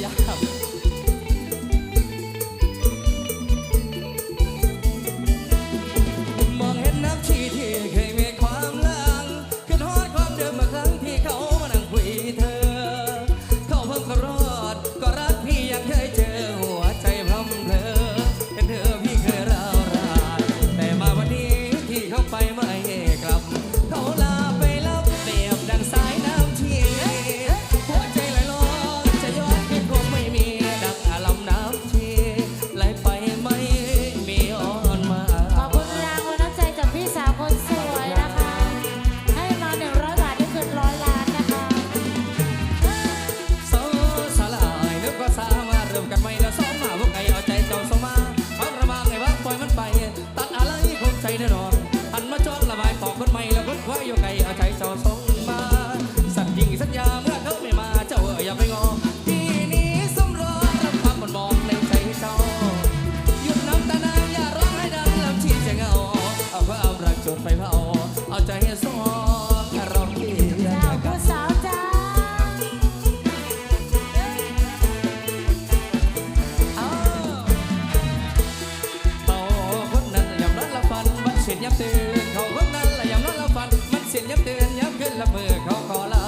哎呀！ ตัดอะไรผมใจแน่นอนหันมาจอดระบายปอกคนใหม่แล้วคนควายอยู่ไกลอาใจเจ้สอง ya